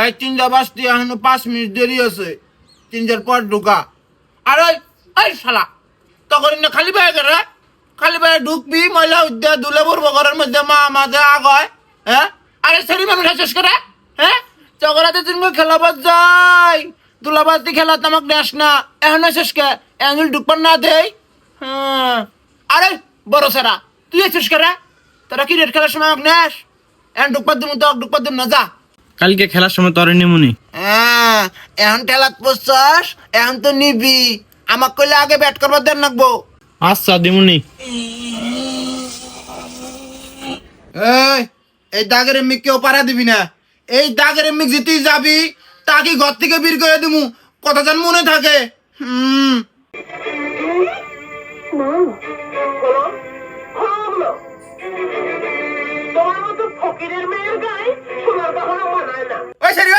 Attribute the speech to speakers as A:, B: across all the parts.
A: এই তিনটা বাজতে এখনও পাঁচ মিনিট দেরি আছে। তিনটার পর ঢুকা। আর ওই এই শালা, তখন না খালি পায়ে গেলে? খালি পায়ে ঢুকবি, ময়লা উদ্যা দুলে পড়ব ঘরের মধ্যে, মা আমাদের আগয় হ্যাঁ? আরে, সেরি মানুষ শেষ করে হ্যাঁ? চকরাতে তুমি খেলাবার যাই দুলাবাতি খেলা তামাক নেস না। এখন শেষ কে? এঙ্গল ঢুকবার না দেই। হ্যাঁ। আরে, বড় সারা তুই শেষ করে। তোরা কি রেড খেলার সময় নেস? এখন ঢুকবার দিম তো ঢুকবার দিম, না যা।
B: কালকে খেলার সময় তরে নিমুনি
A: হ্যাঁ এখন ঠেলাত পড়ছস এখন তো নিবি আমাক কইলে আগে ব্যাট করবার দেন লাগবো
B: আচ্ছা দিমুনি
A: এই এই দাগের মিক কেউ পারা দিবি না এই দাগের মিক তুই যাবি তাকে ঘর থেকে বের করে দিমু কথা যেন মনে থাকে হুম
C: ফকিরের মেয়ের গায়ে সোনার মানায় না।
A: ওই সারি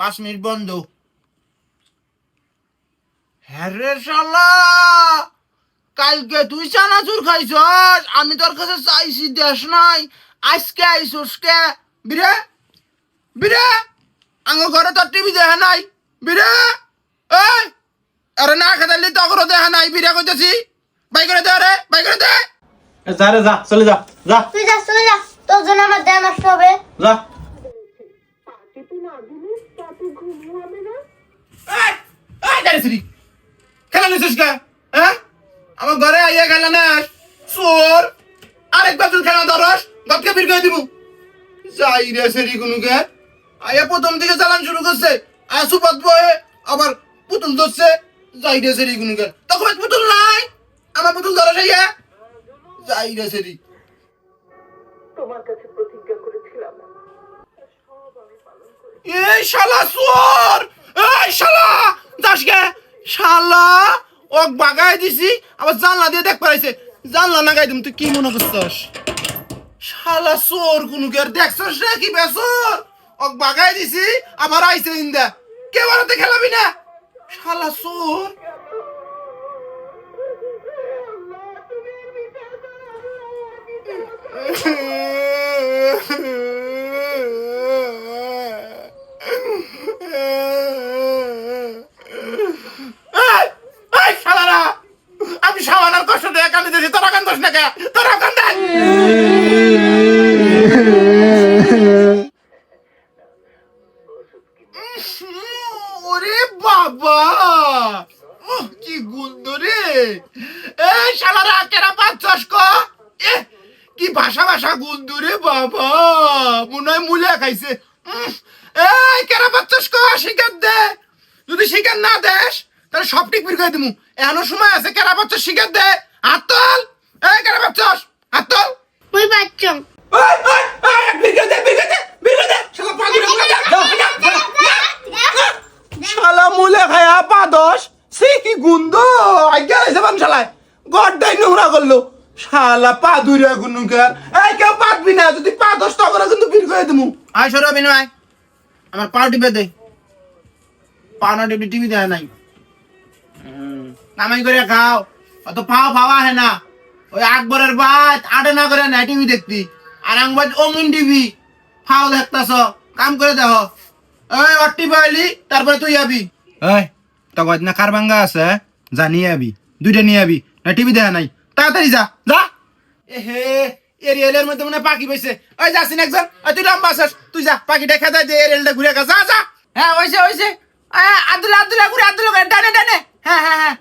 A: পাঁচ মিনিট বন্ধ। হ্যাঁ কালকে তুই আমি তোর কাছে চাইছি, দেশ নাই। আজকে আইসস কে? বিরে বিরে, আঙ্গ ঘরে তোর টিভি দেখা নাই। বিরে। এই আরে না খেতালি তখনও দেখা নাই বিরে কইতেছি। বাই করে দে রে বাই করে দে।
B: যা রে যা চলে যা যা।
D: তুই যা চলে যা তোর জন্য আমার দেয়া নষ্ট হবে।
B: যা।
A: খেলা নিছিস কে? হ্যাঁ? আমার ঘরে আইয়া খেলা না চোর। আরেকবার তুই খেলা ধরস গতকে বের করে দিবু। যাই রে সেরি কোনুকে। আইয়া প্রথম থেকে চালান শুরু করছে। আর বয়ে আবার পুতুল ধরছে যাই রে সেরি কোনুকে তখন পুতুল নাই। আমার পুতুল ধরে আইয়া যাই রে সেরি।
C: তোমার কাছে প্রতিজ্ঞা করেছিলাম।
A: এই শালা চোর! এই শালা! দাসকে শালা ওক বাগাই দিছি আবার জানলা দিয়ে দেখ পারাইছে। জানলা না গাই দিম তুই কি মনে করছস? শালা চোর কোনো কে দেখছস রে কি বেসর ওক বাগাই দিছি আবার আইছে ইন্দা। কে বারাতে খেলাবি না? শালা চোর। আমি সাবানার কষ্ট দিয়ে কান্দি দিয়েছি তোরা কান্দস না কে? তোরা কান্দাই শালারা পাচ্ছস ক? এ, কি ভাষা ভাষা গন্ধ রে বাবা। মনে হয় মুলিয়া খাইছে। এই কেরা পাচ্ছস ক? শিকার দে। যদি শিকার না দেস তাহলে সব ঠিক বের করে দিমু। এখনও সময় আছে কেরা পাচ্ছস? শিকার দে। হাত তোল এই কেরা পাচ্ছস? হাত তোল
D: মুই
A: দে। শালা মুলে খায়া পা দশ। সে কি গুন্দ আজ্ঞা লাইছে বান শালায় গড্ডাই নোংরা করল। শালা পা দুইরা গুনুকার এই কেউ পাতবি না যদি পা দশ তখন কিন্তু বীর করে দিমু আয় সরো বিনয়। আমার পা টিপে দে। পা না টিপে টিভি দেয় নাই। নামাই করে খাও। অত পাও পাওয়া হয় না। ওই আকবরের বাদ আটে না করে না টিভি দেখতি। আর আংবাজ অমিন টিভি। ফাও দেখতাছ কাম করে দেহ। এই অট্টি পাইলি তারপরে তুই যাবি এই তগজ না কার ভাঙ্গা আছে যা নিয়ে আবি। দুইটা নিয়ে আবি না টিভি দেখা নাই। তাড়াতাড়ি যা যা। এ হে এরিয়ালের মধ্যে মনে পাখি পাইছে ওই যাসিন একজন। ওই তুই লম্বা আছিস তুই যা পাখি দেখা দেয় যে এরিয়ালটা ঘুরে গা যা যা। হ্যাঁ হইছে হইছে। আব্দুল্লাহ আব্দুল্লাহ ঘুরে আব্দুল্লাহ ঘুরে ডানে ডানে। হ্যাঁ হ্যাঁ হ্যাঁ।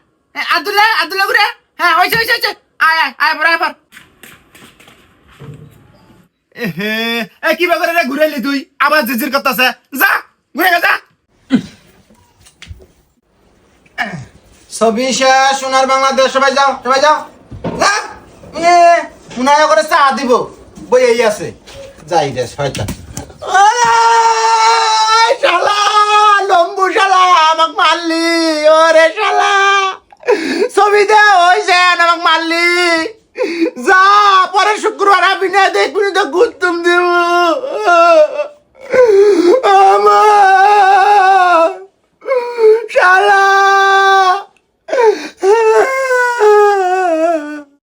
A: আব্দুল্লাহ আব্দুল্লাহ ঘুরে। হ্যাঁ হইছে হইছে হইছে। আয় আয় আয় পর আয় পর। এহে এ কি ব্যাপারে রে ঘুরে এলি তুই? আবার জিজির কথা যা যা। ছবি শেষ, সোনার বাংলাদেশ, সবাই যাও সবাই যাও। এ উনারা করে চা দিব। বই এই আছে। যাই রে, শয়তান। শালা, লম্বু শালা, আমাক মারলি। ওরে শালা, ছবি দে হয়েছে আমাক মারলি। যা পরে শুক্রবার আমি না দেখবি তো গুত্তুম দিব।